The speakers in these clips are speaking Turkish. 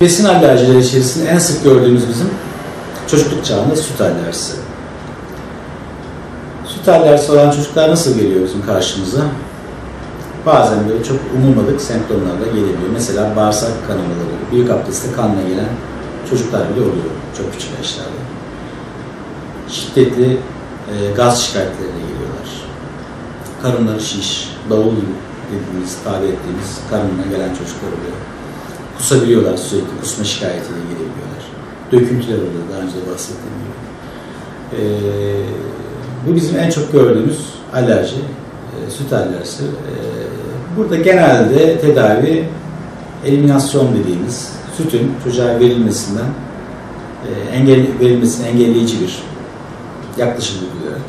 Besin alerjileri içerisinde en sık gördüğümüz bizim çocukluk çağında süt alerjisi. Süt alerjisi olan çocuklar nasıl geliyor bizim karşımıza? Bazen böyle çok umulmadık semptomlarla gelebiliyor. Mesela bağırsak kanamaları, büyük abdestte kanla gelen çocuklar bile oluyor çok küçük yaşlarda. Şiddetli e, gaz şikayetleriyle geliyorlar. Karınları şiş, davul dediğimiz, tabir ettiğimiz karnına gelen çocuklar oluyor. Kusabiliyorlar sürekli, kusma şikayetiyle gelebiliyorlar. Döküntüler oluyor daha önce bahsettiğim gibi. E, bu bizim en çok gördüğümüz alerji, e, süt alerjisi. E, burada genelde tedavi eliminasyon dediğimiz sütün çocuğa verilmesinden e, engel verilmesini engelleyici bir yaklaşım uygulayarak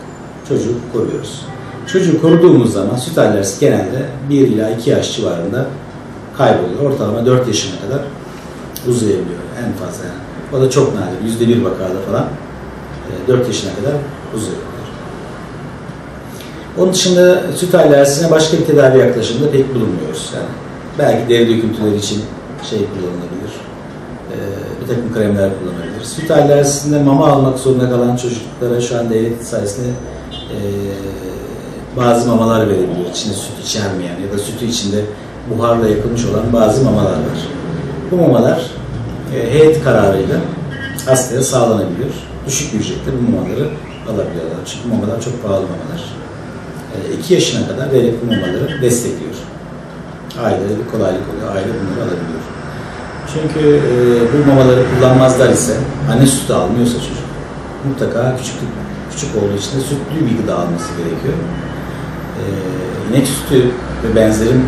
çocuğu koruyoruz. Çocuğu koruduğumuz zaman süt alerjisi genelde 1 ila 2 yaş civarında kayboluyor. Ortalama 4 yaşına kadar uzayabiliyor en fazla yani. O da çok nadir. %1 vakada falan 4 yaşına kadar uzayabiliyor. Onun dışında süt alerjisine başka bir tedavi yaklaşımında pek bulunmuyoruz. Yani belki deri döküntüleri için şey kullanılabilir. Ee, bir takım kremler kullanılabilir. Süt alerjisinde mama almak zorunda kalan çocuklara şu an devlet sayesinde e, bazı mamalar verebiliyor. İçinde süt içermeyen ya da sütü içinde buharla yakılmış olan bazı mamalar var. Bu mamalar e, heyet kararıyla hastaya sağlanabiliyor. Düşük ücretle bu mamaları alabiliyorlar. Çünkü mamalar çok pahalı mamalar. 2 yaşına kadar devlet bu mamaları destekliyor. Ailelere bir kolaylık oluyor. Aile bunları alabiliyor. Çünkü e, bu mamaları kullanmazlar ise anne sütü almıyorsa çocuk mutlaka küçük küçük olduğu için de sütlü bir gıda alması gerekiyor. E, inek sütü ve benzerin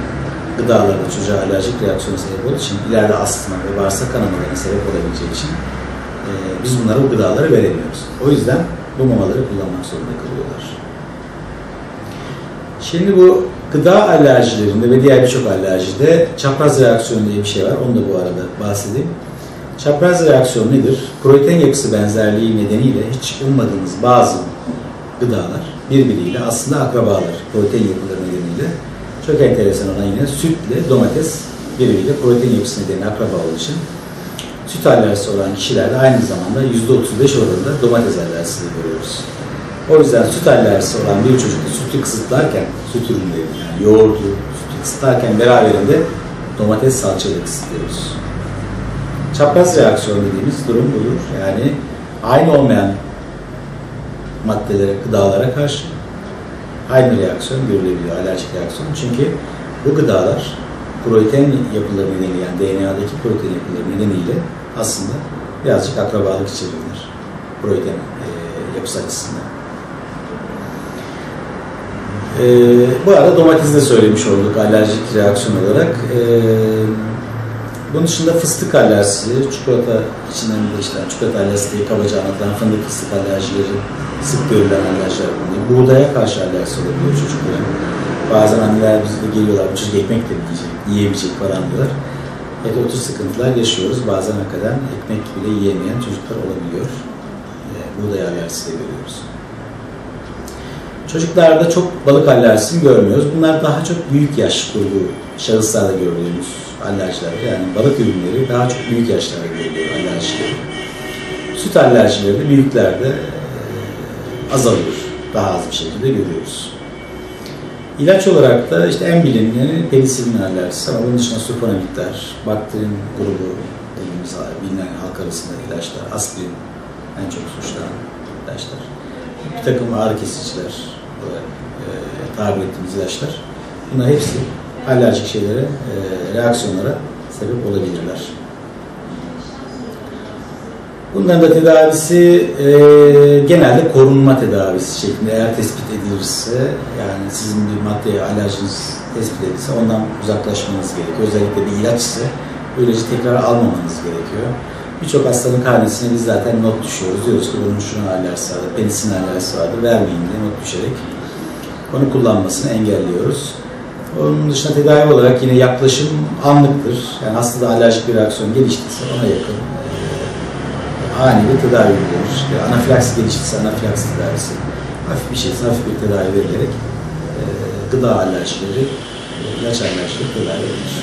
gıdaları çocuğa alerjik reaksiyona sebep olduğu için ileride astma ve bağırsak kanamalarına sebep olabileceği için e, biz bunlara bu gıdaları veremiyoruz. O yüzden bu mamaları kullanmak zorunda kalıyorlar. Şimdi bu gıda alerjilerinde ve diğer birçok alerjide çapraz reaksiyon diye bir şey var. Onu da bu arada bahsedeyim. Çapraz reaksiyon nedir? Protein yapısı benzerliği nedeniyle hiç ummadığınız bazı gıdalar birbiriyle aslında akrabalar. Protein yapıları nedeniyle. Çok enteresan olan yine sütle domates birbiriyle protein yapısı nedeniyle akraba olduğu için süt alerjisi olan kişilerde aynı zamanda %35 oranında domates alerjisi görüyoruz. O yüzden süt alerjisi olan bir çocukta sütü kısıtlarken, süt ürünleri yani yoğurdu, sütü kısıtlarken beraberinde domates salçayla kısıtlıyoruz. Çapraz reaksiyon dediğimiz durum budur. Yani aynı olmayan maddelere, gıdalara karşı aynı reaksiyon görülebiliyor, alerjik reaksiyon. Çünkü bu gıdalar protein yapıları nedeniyle, yani DNA'daki protein yapıları nedeniyle aslında birazcık akrabalık içeriyorlar. Protein e, yapısı açısından. Ee, bu arada domatesi de söylemiş olduk alerjik reaksiyon olarak. Ee, bunun dışında fıstık alerjisi, çikolata içinden de işte çikolata alerjisi diye kabaca anlatılan fındık fıstık alerjileri sık görülen alerjiler bunlar. Buğdaya karşı alerjisi olabiliyor çocukların. Bazen anneler bize geliyorlar, bu çocuk ekmek de yiyecek, yiyebilecek falan diyorlar. Evet o sıkıntılar yaşıyoruz. Bazen hakikaten ekmek bile yiyemeyen çocuklar olabiliyor. Ee, buğday alerjisi de görüyoruz. Çocuklarda çok balık alerjisini görmüyoruz. Bunlar daha çok büyük yaş grubu şahıslarda gördüğümüz alerjiler. Yani balık ürünleri daha çok büyük yaşlarda görülüyor alerjileri. Süt alerjileri de büyüklerde azalıyor. Daha az bir şekilde görüyoruz. İlaç olarak da işte en bilineni penisilin alerjisi ama bunun dışında sulfonamiktar, bakterin grubu dediğimiz bilinen halk arasında ilaçlar, aspirin en çok suçlanan ilaçlar. Bir takım ağrı kesiciler, olarak e, tabir ettiğimiz ilaçlar. Bunlar hepsi alerjik şeylere, e, reaksiyonlara sebep olabilirler. Bunların da tedavisi e, genelde korunma tedavisi şeklinde eğer tespit edilirse yani sizin bir maddeye alerjiniz tespit edilirse ondan uzaklaşmanız gerekiyor. Özellikle bir ilaç ise böylece tekrar almamanız gerekiyor. Birçok hastanın karnesine biz zaten not düşüyoruz. Diyoruz ki bunun şuna alerjisi vardır, penisilin alerjisi vardır. Vermeyin diye not düşerek onu kullanmasını engelliyoruz. Onun dışında tedavi olarak yine yaklaşım anlıktır. Yani hastada alerjik bir reaksiyon geliştiyse ona yakın ani bir tedavi uygulanır. İşte anafilaksi geliştiyse anafilaksi tedavisi. Hafif bir şeyse hafif bir tedavi verilerek gıda alerjileri, ilaç alerjileri tedavi edilir.